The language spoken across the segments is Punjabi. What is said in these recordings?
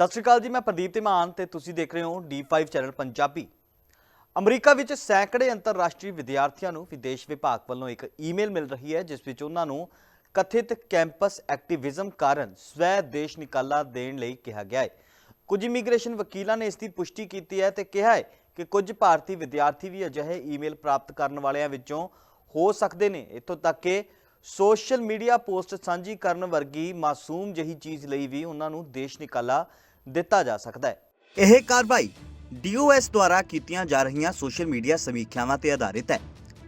ਸਤਿ ਸ਼੍ਰੀ ਅਕਾਲ ਜੀ, ਮੈਂ ਪ੍ਰਦੀਪ ਧੀਮਾਨ ਤੇ ਤੁਸੀਂ ਦੇਖ ਰਹੇ ਹੋ D5 ਚੈਨਲ ਪੰਜਾਬੀ। ਅਮਰੀਕਾ ਵਿੱਚ ਸੈਂਕੜੇ ਅੰਤਰਰਾਸ਼ਟਰੀ ਵਿਦਿਆਰਥੀਆਂ ਨੂੰ ਵਿਦੇਸ਼ ਵਿਭਾਗ ਵੱਲੋਂ ਇੱਕ ਈਮੇਲ ਮਿਲ ਰਹੀ ਹੈ, ਜਿਸ ਵਿੱਚ ਉਹਨਾਂ ਨੂੰ ਕਥਿਤ ਕੈਂਪਸ ਐਕਟਿਵਿਜ਼ਮ ਕਾਰਨ ਸਵੈ ਦੇਸ਼ ਨਿਕਾਲਾ ਦੇਣ ਲਈ ਕਿਹਾ ਗਿਆ ਹੈ। ਕੁਝ ਇਮੀਗ੍ਰੇਸ਼ਨ ਵਕੀਲਾਂ ਨੇ ਇਸ ਦੀ ਪੁਸ਼ਟੀ ਕੀਤੀ ਹੈ ਤੇ ਕਿਹਾ ਹੈ ਕਿ ਕੁਝ ਭਾਰਤੀ ਵਿਦਿਆਰਥੀ ਵੀ ਅਜਿਹੇ ਈਮੇਲ ਪ੍ਰਾਪਤ ਕਰਨ ਵਾਲਿਆਂ ਵਿੱਚੋਂ ਹੋ ਸਕਦੇ ਨੇ। ਇੱਥੋਂ ਤੱਕ ਕਿ ਸੋਸ਼ਲ ਮੀਡੀਆ ਪੋਸਟ ਸਾਂਝੀ ਕਰਨ ਵਰਗੀ ਮਾਸੂਮ ਜਹੀ ਚੀਜ਼ ਲਈ ਵੀ ਉਹਨਾਂ ਨੂੰ ਦੇਸ਼ ਨਿਕਾਲਾ ਦਿੱਤਾ ਜਾ ਸਕਦਾ ਹੈ। ਇਹ ਕਾਰਵਾਈ DOS ਦੁਆਰਾ ਕੀਤੀਆਂ ਜਾ ਰਹੀਆਂ ਸੋਸ਼ਲ ਮੀਡੀਆ ਸਮੀਖਿਆਵਾਂ ਤੇ ਆਧਾਰਿਤ ਹੈ,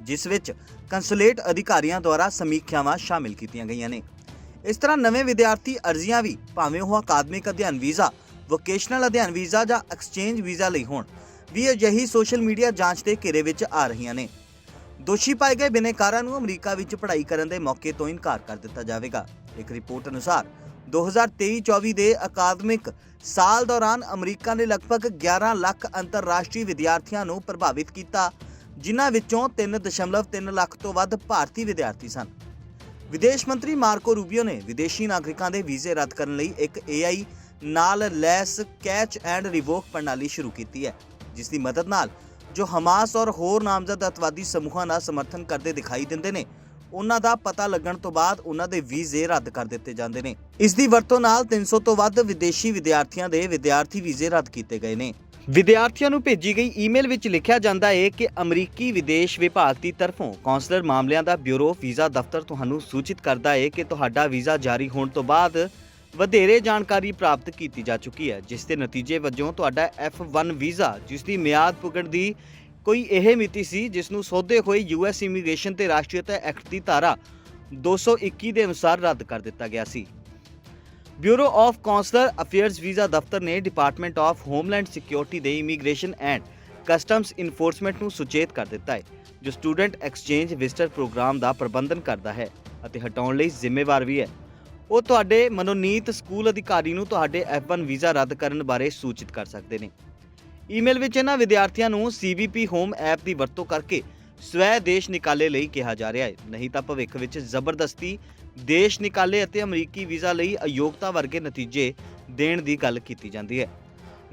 ਜਿਸ ਵਿੱਚ ਕੰਸੂਲੇਟ ਅਧਿਕਾਰੀਆਂ ਦੁਆਰਾ ਸਮੀਖਿਆਵਾਂ ਸ਼ਾਮਿਲ ਕੀਤੀਆਂ ਗਈਆਂ ਨੇ। ਇਸ ਤਰ੍ਹਾਂ ਨਵੇਂ ਵਿਦਿਆਰਥੀ ਅਰਜ਼ੀਆਂ ਵੀ ਭਾਵੇਂ ਉਹ ਅਕਾਦਮਿਕ ਅਧਿਐਨ ਵੀਜ਼ਾ, ਵੋਕੇਸ਼ਨਲ ਅਧਿਐਨ ਵੀਜ਼ਾ ਜਾਂ ਐਕਸਚੇਂਜ ਵੀਜ਼ਾ ਲਈ ਹੋਣ, ਵੀ ਅਜਿਹੀ ਸੋਸ਼ਲ ਮੀਡੀਆ ਜਾਂਚ ਦੇ ਘੇਰੇ ਵਿੱਚ ਆ ਰਹੀਆਂ ਨੇ। ਦੋਸ਼ੀ ਪਾਏ ਗਏ ਬਿਨੇਕਾਰਾਂ ਨੂੰ ਅਮਰੀਕਾ ਵਿੱਚ ਪੜ੍ਹਾਈ ਕਰਨ ਦੇ ਮੌਕੇ ਤੋਂ ਇਨਕਾਰ ਕਰ ਦਿੱਤਾ ਜਾਵੇਗਾ। ਇੱਕ ਰਿਪੋਰਟ ਅਨੁਸਾਰ 2023-24 ਦੇ ਅਕਾਦਮਿਕ ਸਾਲ ਦੌਰਾਨ ਅਮਰੀਕਾ ਨੇ ਲਗਭਗ 11 ਲੱਖ ਅੰਤਰਰਾਸ਼ਟਰੀ ਵਿਦਿਆਰਥੀਆਂ ਨੂੰ ਪ੍ਰਭਾਵਿਤ ਕੀਤਾ, ਜਿਨ੍ਹਾਂ ਵਿੱਚੋਂ 3.3 ਲੱਖ ਤੋਂ ਵੱਧ ਭਾਰਤੀ ਵਿਦਿਆਰਥੀ ਸਨ। ਵਿਦੇਸ਼ ਮੰਤਰੀ ਮਾਰਕੋ ਰੂਬੀਓ ਨੇ ਵਿਦੇਸ਼ੀ ਨਾਗਰਿਕਾਂ ਦੇ ਵੀਜ਼ੇ ਰੱਦ ਕਰਨ ਲਈ ਇੱਕ AI ਨਾਲ ਲੈਸ, ਕੈਚ ਐਂਡ ਰਿਵੋਕ ਪ੍ਰਣਾਲੀ ਸ਼ੁਰੂ ਕੀਤੀ ਹੈ, ਜਿਸ ਦੀ ਮਦਦ ਨਾਲ ਜੋ ਹਮਾਸ ਔਰ ਹੋਰ ਨਾਮਜ਼ਦ ਅਤਵਾਦੀ ਸਮੂਹਾਂ ਦਾ ਸਮਰਥਨ ਕਰਦੇ ਦਿਖਾਈ ਦਿੰਦੇ ਨੇ ਉਹਨਾਂ ਦਾ ਪਤਾ ਲੱਗਣ ਤੋਂ ਬਾਅਦ ਉਹਨਾਂ ਦੇ ਵੀਜ਼ੇ ਰੱਦ ਕਰ ਦਿੱਤੇ ਜਾਂਦੇ ਨੇ। ਇਸ ਦੀ ਵਰਤੋਂ ਨਾਲ 300 ਤੋਂ ਵੱਧ ਵਿਦੇਸ਼ੀ ਵਿਦਿਆਰਥੀਆਂ ਦੇ ਵਿਦਿਆਰਥੀ ਵੀਜ਼ੇ ਰੱਦ ਕੀਤੇ ਗਏ ਨੇ। ਵਿਦਿਆਰਥੀਆਂ ਨੂੰ ਭੇਜੀ ਗਈ ਈਮੇਲ ਵਿੱਚ ਲਿਖਿਆ ਜਾਂਦਾ ਹੈ ਕਿ ਅਮਰੀਕੀ ਵਿਦੇਸ਼ ਵਿਭਾਗ ਦੀ ਤਰਫੋਂ ਕੌਂਸਲਰ ਮਾਮਲਿਆਂ ਦਾ ਬਿਊਰੋ ਵੀਜ਼ਾ ਦਫ਼ਤਰ ਤੁਹਾਨੂੰ ਸੂਚਿਤ ਕਰਦਾ ਹੈ ਕਿ ਤੁਹਾਡਾ ਵੀਜ਼ਾ ਜਾਰੀ ਹੋਣ ਤੋਂ ਬਾਅਦ ਵਧੇਰੇ ਜਾਣਕਾਰੀ ਪ੍ਰਾਪਤ ਕੀਤੀ ਜਾ ਚੁੱਕੀ ਹੈ, ਜਿਸ ਦੇ ਨਤੀਜੇ ਵਜੋਂ ਤੁਹਾਡਾ F1 ਵੀਜ਼ਾ, ਜਿਸ ਦੀ ਮਿਆਦ ਪੁੱਗਣ ਦੀ ਕੋਈ ਇਹ ਮਿਤੀ ਸੀ ਜਿਸ ਨੂੰ ਸੋਧੇ ਹੋਏ ਯੂਐਸ ਇਮੀਗ੍ਰੇਸ਼ਨ ਤੇ ਰਾਸ਼ਟਰੀਅਤਾ ਐਕਟ ਦੀ ਧਾਰਾ 221 ਦੇ ਅਨੁਸਾਰ ਰੱਦ ਕਰ ਦਿੱਤਾ ਗਿਆ ਸੀ। Bureau of consular affairs visa ਦਫ਼ਤਰ ਨੇ ਡਿਪਾਰਟਮੈਂਟ ਆਫ ਹੋਮਲੈਂਡ ਸਿਕਿਉਰਿਟੀ ਦੇ ਇਮੀਗ੍ਰੇਸ਼ਨ ਐਂਡ ਕਸਟਮਸ ਇਨਫੋਰਸਮੈਂਟ ਨੂੰ ਸੁਚੇਤ ਕਰ ਦਿੱਤਾ ਹੈ, ਜੋ ਸਟੂਡੈਂਟ ਐਕਸਚੇਂਜ ਵਿਜ਼ਟਰ ਪ੍ਰੋਗਰਾਮ ਦਾ ਪ੍ਰਬੰਧਨ ਕਰਦਾ ਹੈ ਅਤੇ ਹਟਾਉਣ ਲਈ ਜ਼ਿੰਮੇਵਾਰ ਵੀ ਹੈ। ਉਹ ਤੁਹਾਡੇ ਮਨੋਨੀਤ ਸਕੂਲ ਅਧਿਕਾਰੀ ਨੂੰ ਤੁਹਾਡੇ F1 ਵੀਜ਼ਾ ਰੱਦ ਕਰਨ ਬਾਰੇ ਸੂਚਿਤ ਕਰ ਸਕਦੇ ਨੇ। ਈਮੇਲ ਵਿੱਚ ਇਹਨਾਂ ਵਿਦਿਆਰਥੀਆਂ ਨੂੰ CBP ਹੋਮ ਐਪ ਦੀ ਵਰਤੋਂ ਕਰਕੇ ਸਵੈ ਦੇਸ਼ ਨਿਕਾਲੇ ਲਈ ਕਿਹਾ ਜਾ ਰਿਹਾ ਹੈ। ਨਹੀਂ ਤਾਂ ਭਵਿੱਖ ਵਿੱਚ ਜ਼ਬਰਦਸਤੀ ਦੇਸ਼ ਨਿਕਾਲੇ ਅਤੇ ਅਮਰੀਕੀ ਵੀਜ਼ਾ ਲਈ ਅਯੋਗਤਾ ਵਰਗੇ ਨਤੀਜੇ ਦੇਣ ਦੀ ਗੱਲ ਕੀਤੀ ਜਾਂਦੀ ਹੈ।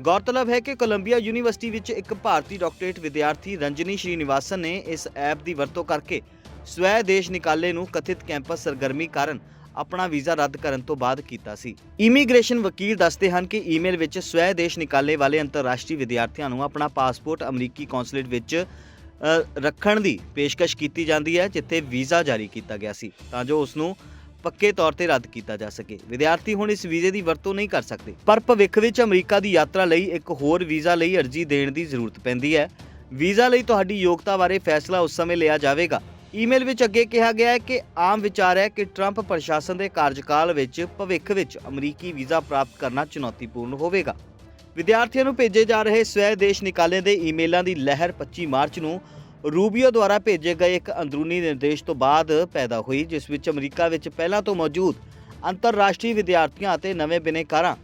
ਗੌਰਤਲਬ ਹੈ ਕਿ ਕੋਲੰਬੀਆ ਯੂਨੀਵਰਸਿਟੀ ਵਿੱਚ ਇੱਕ ਭਾਰਤੀ ਡਾਕਟਰੇਟ ਵਿਦਿਆਰਥੀ ਰੰਜਨੀ ਸ਼੍ਰੀਨਿਵਾਸਨ ਨੇ ਇਸ ਐਪ ਦੀ ਵਰਤੋਂ ਕਰਕੇ ਸਵੈ ਦੇਸ਼ ਨਿਕਾਲੇ ਨੂੰ ਕਥਿਤ ਕੈਂਪਸ ਸਰਗਰਮੀ ਕਾਰਨ ਆਪਣਾ ਵੀਜ਼ਾ ਰੱਦ ਕਰਨ ਤੋਂ ਬਾਅਦ ਕੀਤਾ ਸੀ। ਇਮੀਗ੍ਰੇਸ਼ਨ ਵਕੀਲ ਦੱਸਦੇ ਹਨ ਕਿ ਈਮੇਲ ਵਿੱਚ ਸਵੈ ਦੇਸ਼ ਨਿਕਾਲੇ ਵਾਲੇ ਅੰਤਰਰਾਸ਼ਟਰੀ ਵਿਦਿਆਰਥੀਆਂ ਨੂੰ ਆਪਣਾ ਪਾਸਪੋਰਟ ਅਮਰੀਕੀ ਕੌਂਸੂਲੇਟ ਵਿੱਚ ਰੱਖਣ ਦੀ ਪੇਸ਼ਕਸ਼ ਕੀਤੀ ਜਾਂਦੀ ਹੈ, ਜਿੱਥੇ ਵੀਜ਼ਾ ਜਾਰੀ ਕੀਤਾ ਗਿਆ ਸੀ, ਤਾਂ ਜੋ ਉਸ ਨੂੰ ਪੱਕੇ ਤੌਰ ਤੇ ਰੱਦ ਕੀਤਾ ਜਾ ਸਕੇ। ਵਿਦਿਆਰਥੀ ਹੁਣ ਇਸ ਵੀਜ਼ੇ ਦੀ ਵਰਤੋਂ ਨਹੀਂ ਕਰ ਸਕਦੇ। ਪਰ ਭਵਿੱਖ ਵਿੱਚ ਅਮਰੀਕਾ ਦੀ ਯਾਤਰਾ ਲਈ ਇੱਕ ਹੋਰ ਵੀਜ਼ਾ ਲਈ ਅਰਜ਼ੀ ਦੇਣ ਦੀ ਜ਼ਰੂਰਤ ਪੈਂਦੀ ਹੈ। ਵੀਜ਼ਾ ਲਈ ਤੁਹਾਡੀ ਯੋਗਤਾ ਬਾਰੇ ਫੈਸਲਾ ਉਸ ਸਮੇਂ ਲਿਆ ਜਾਵੇਗਾ। ਈਮੇਲ ਵਿੱਚ ਅੱਗੇ ਕਿਹਾ ਗਿਆ ਹੈ ਕਿ ਆਮ ਵਿਚਾਰ ਹੈ ਕਿ ਟਰੰਪ ਪ੍ਰਸ਼ਾਸਨ ਦੇ ਕਾਰਜਕਾਲ ਵਿੱਚ ਭਵਿੱਖ ਵਿੱਚ ਅਮਰੀਕੀ ਵੀਜ਼ਾ ਪ੍ਰਾਪਤ ਕਰਨਾ ਚੁਣੌਤੀਪੂਰਨ ਹੋਵੇਗਾ। ਵਿਦਿਆਰਥੀਆਂ ਨੂੰ ਭੇਜੇ ਜਾ ਰਹੇ ਸਵੈ ਦੇਸ਼ ਨਿਕਾਲੇ ਦੇ ਈਮੇਲਾਂ ਦੀ ਲਹਿਰ 25 ਮਾਰਚ ਨੂੰ ਰੂਬੀਓ ਦੁਆਰਾ ਭੇਜੇ ਗਏ ਇੱਕ ਅੰਦਰੂਨੀ ਨਿਰਦੇਸ਼ ਤੋਂ ਬਾਅਦ ਪੈਦਾ ਹੋਈ, ਜਿਸ ਵਿੱਚ ਅਮਰੀਕਾ ਵਿੱਚ ਪਹਿਲਾਂ ਤੋਂ ਮੌਜੂਦ ਅੰਤਰਰਾਸ਼ਟਰੀ ਵਿਦਿਆਰਥੀਆਂ ਅਤੇ ਨਵੇਂ ਬਿਨੇਕਾਰਾਂ,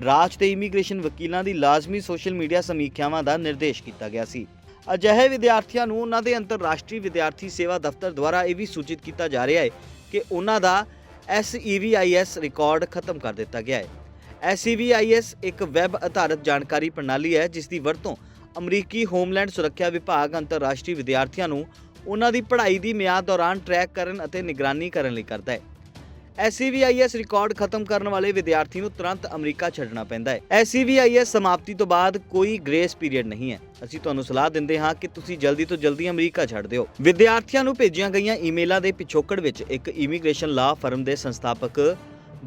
ਰਾਜ ਤੇ ਇਮੀਗ੍ਰੇਸ਼ਨ ਵਕੀਲਾਂ ਦੀ ਲਾਜ਼ਮੀ ਸੋਸ਼ਲ ਮੀਡੀਆ ਸਮੀਖਿਆਵਾਂ ਦਾ ਨਿਰਦੇਸ਼ ਕੀਤਾ ਗਿਆ ਸੀ। ਅਜਿਹੇ ਵਿਦਿਆਰਥੀਆਂ ਨੂੰ ਉਹਨਾਂ ਦੇ ਅੰਤਰਰਾਸ਼ਟਰੀ ਵਿਦਿਆਰਥੀ ਸੇਵਾ ਦਫ਼ਤਰ ਦੁਆਰਾ ਇਹ ਵੀ ਸੂਚਿਤ ਕੀਤਾ ਜਾ ਰਿਹਾ ਹੈ ਕਿ ਉਹਨਾਂ ਦਾ SEVIS ਰਿਕਾਰਡ ਖਤਮ ਕਰ ਦਿੱਤਾ ਗਿਆ ਹੈ। SEVIS ਇੱਕ ਵੈਬ ਆਧਾਰਿਤ ਜਾਣਕਾਰੀ ਪ੍ਰਣਾਲੀ ਹੈ ਜਿਸ ਦੀ ਵਰਤੋਂ ਅਮਰੀਕੀ ਹੋਮਲੈਂਡ ਸੁਰੱਖਿਆ ਵਿਭਾਗ ਅੰਤਰਰਾਸ਼ਟਰੀ ਵਿਦਿਆਰਥੀਆਂ ਨੂੰ ਉਹਨਾਂ ਦੀ ਪੜ੍ਹਾਈ ਦੀ ਮਿਆਦ ਦੌਰਾਨ ਟਰੈਕ ਕਰਨ ਅਤੇ ਨਿਗਰਾਨੀ ਕਰਨ ਲਈ ਕਰਦਾ ਹੈ। SEVIS ਰਿਕਾਰਡ ਖਤਮ ਕਰਨ ਵਾਲੇ ਵਿਦਿਆਰਥੀ ਨੂੰ ਤੁਰੰਤ ਅਮਰੀਕਾ ਛੱਡਣਾ ਪੈਂਦਾ ਹੈ। SEVIS ਸਮਾਪਤੀ ਤੋਂ ਬਾਅਦ ਕੋਈ ਗ੍ਰੇਸ ਪੀਰੀਅਡ ਨਹੀਂ ਹੈ। ਅਸੀਂ ਤੁਹਾਨੂੰ ਸਲਾਹ ਦਿੰਦੇ ਹਾਂ ਕਿ ਤੁਸੀਂ ਜਲਦੀ ਤੋਂ ਜਲਦੀ ਅਮਰੀਕਾ ਛੱਡ ਦਿਓ। ਵਿਦਿਆਰਥੀਆਂ ਨੂੰ ਭੇਜੀਆਂ ਗਈਆਂ ਈਮੇਲਾਂ ਦੇ ਪਿਛੋਕੜ ਵਿੱਚ ਇੱਕ ਇਮੀਗ੍ਰੇਸ਼ਨ ਲਾਅ ਫਰਮ ਦੇ ਸੰਸਥਾਪਕ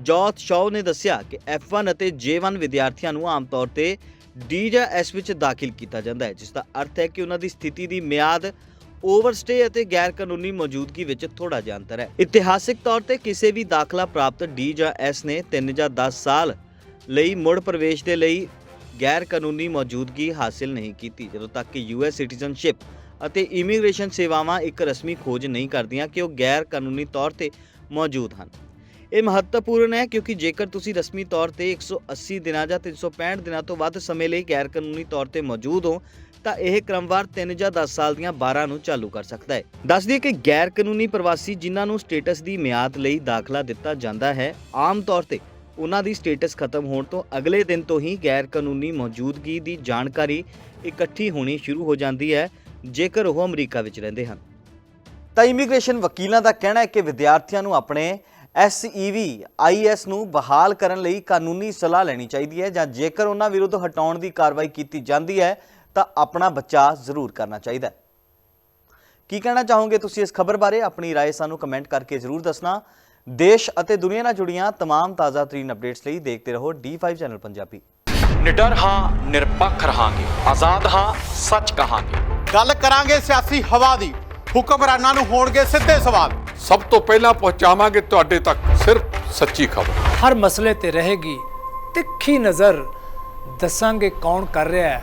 ਜੌਤ ਸ਼ਾਓ ਨੇ ਦੱਸਿਆ ਕਿ F1 ਅਤੇ J1 ਵਿਦਿਆਰਥੀਆਂ ਨੂੰ ਆਮ ਤੌਰ ਤੇ ਡੀ ਜਾਂ S ਵਿੱਚ ਦਾਖਲ ਕੀਤਾ ਜਾਂਦਾ ਹੈ, ਜਿਸ ਦਾ ਅਰਥ ਹੈ ਕਿ ਉਹਨਾਂ ਦੀ ਸਥਿਤੀ ਦੀ ਮਿਆਦ ਓਵਰਸਟੇ ਅਤੇ ਗੈਰ ਕਾਨੂੰਨੀ ਮੌਜੂਦਗੀ ਵਿੱਚ ਥੋੜਾ ਜਿਹਾ ਅੰਤਰ ਹੈ। ਇਤਿਹਾਸਿਕ ਤੌਰ ਤੇ ਕਿਸੇ ਵੀ ਦਾਖਲਾ ਪ੍ਰਾਪਤ ਡੀ ਜਾਂ ਐਸ ਨੇ 3 ਜਾਂ 10 ਸਾਲ ਲਈ ਮੁੜ ਪ੍ਰਵੇਸ਼ ਦੇ ਲਈ ਗੈਰ ਕਾਨੂੰਨੀ ਮੌਜੂਦਗੀ ਹਾਸਲ ਨਹੀਂ ਕੀਤੀ, ਜਦੋਂ ਤੱਕ ਕਿ ਯੂਐਸ ਸਿਟੀਜ਼ਨਸ਼ਿਪ ਅਤੇ ਇਮੀਗ੍ਰੇਸ਼ਨ ਸੇਵਾਵਾਂ ਇੱਕ ਰਸਮੀ ਖੋਜ ਨਹੀਂ ਕਰਦੀਆਂ ਕਿ ਉਹ ਗੈਰ ਕਾਨੂੰਨੀ ਤੌਰ ਤੇ ਮੌਜੂਦ ਹਨ। ਇਹ ਮਹੱਤਵਪੂਰਨ ਹੈ ਕਿਉਂਕਿ ਜੇਕਰ ਤੁਸੀਂ ਰਸਮੀ ਤੌਰ ਤੇ 180 ਦਿਨਾਂ ਜਾਂ 365 ਦਿਨਾਂ ਤੋਂ ਵੱਧ ਸਮੇਂ ਲਈ ਗੈਰ ਕਾਨੂੰਨੀ ਤੌਰ ਤੇ ਮੌਜੂਦ ਹੋ ਤਾਂ ਇਹ ਕ੍ਰਮਵਾਰ 3 ਜਾਂ 10 ਸਾਲ ਦੀਆਂ 12 ਨੂੰ ਚਾਲੂ ਕਰ ਸਕਦਾ ਹੈ। ਦੱਸ ਦਈਏ ਕਿ ਗੈਰ ਕਾਨੂੰਨੀ ਪ੍ਰਵਾਸੀ ਜਿਨ੍ਹਾਂ ਨੂੰ ਸਟੇਟਸ ਦੀ ਮਿਆਦ ਲਈ ਦਾਖਲਾ ਦਿੱਤਾ ਜਾਂਦਾ ਹੈ, ਆਮ ਤੌਰ ਤੇ ਉਹਨਾਂ ਦੀ ਸਟੇਟਸ ਖਤਮ ਹੋਣ ਤੋਂ ਅਗਲੇ ਦਿਨ ਤੋਂ ਹੀ ਗੈਰ ਕਾਨੂੰਨੀ ਮੌਜੂਦਗੀ ਦੀ ਜਾਣਕਾਰੀ ਇਕੱਠੀ ਹੋਣੀ ਸ਼ੁਰੂ ਹੋ ਜਾਂਦੀ ਹੈ, ਜੇਕਰ ਉਹ ਅਮਰੀਕਾ ਵਿੱਚ ਰਹਿੰਦੇ ਹਨ। ਤਾਂ ਇਮੀਗ੍ਰੇਸ਼ਨ ਵਕੀਲਾਂ ਦਾ ਕਹਿਣਾ ਹੈ ਕਿ ਵਿਦਿਆਰਥੀਆਂ ਨੂੰ ਆਪਣੇ SEV IS ਨੂੰ ਬਹਾਲ ਕਰਨ ਲਈ ਕਾਨੂੰਨੀ ਸਲਾਹ ਲੈਣੀ ਚਾਹੀਦੀ ਹੈ ਜਾਂ ਜੇਕਰ ਉਹਨਾਂ ਵਿਰੁੱਧ ਹਟਾਉਣ ਦੀ ਕਾਰਵਾਈ ਕੀਤੀ ਜਾਂਦੀ ਹੈ ਤਾਂ ਆਪਣਾ ਬਚਾਅ ਜ਼ਰੂਰ ਕਰਨਾ ਚਾਹੀਦਾ ਹੈ ਕੀ ਕਹਿਣਾ ਚਾਹੋਗੇ ਤੁਸੀਂ ਇਸ ਖਬਰ ਬਾਰੇ ਆਪਣੀ رائے ਸਾਨੂੰ ਕਮੈਂਟ ਕਰਕੇ ਜ਼ਰੂਰ ਦੱਸਣਾ ਦੇਸ਼ ਅਤੇ ਦੁਨੀਆ ਨਾਲ ਜੁੜੀਆਂ तमाम ਤਾਜ਼ਾ ਤਰੀਨ ਅਪਡੇਟਸ ਲਈ ਦੇਖਦੇ ਰਹੋ D5 ਚੈਨਲ ਪੰਜਾਬੀ ਨਿਡਰ ਹਾਂ ਨਿਰਪੱਖ ਰਹਾਂਗੇ ਆਜ਼ਾਦ ਹਾਂ ਸੱਚ ਕਹਾਂਗੇ ਗੱਲ ਕਰਾਂਗੇ ਸਿਆਸੀ ਹਵਾ ਦੀ ਹੁਕਮਰਾਨਾਂ ਨੂੰ ਹੋਣਗੇ ਸਿੱਧੇ ਸਵਾਲ ਸਭ ਤੋਂ ਪਹਿਲਾਂ ਪਹੁੰਚਾਵਾਂਗੇ ਤੁਹਾਡੇ ਤੱਕ ਸਿਰਫ ਸੱਚੀ ਖਬਰ ਹਰ ਮਸਲੇ ਤੇ ਰਹੇਗੀ ਤਿੱਖੀ ਨਜ਼ਰ ਦੱਸਾਂਗੇ ਕੌਣ ਕਰ ਰਿਹਾ ਹੈ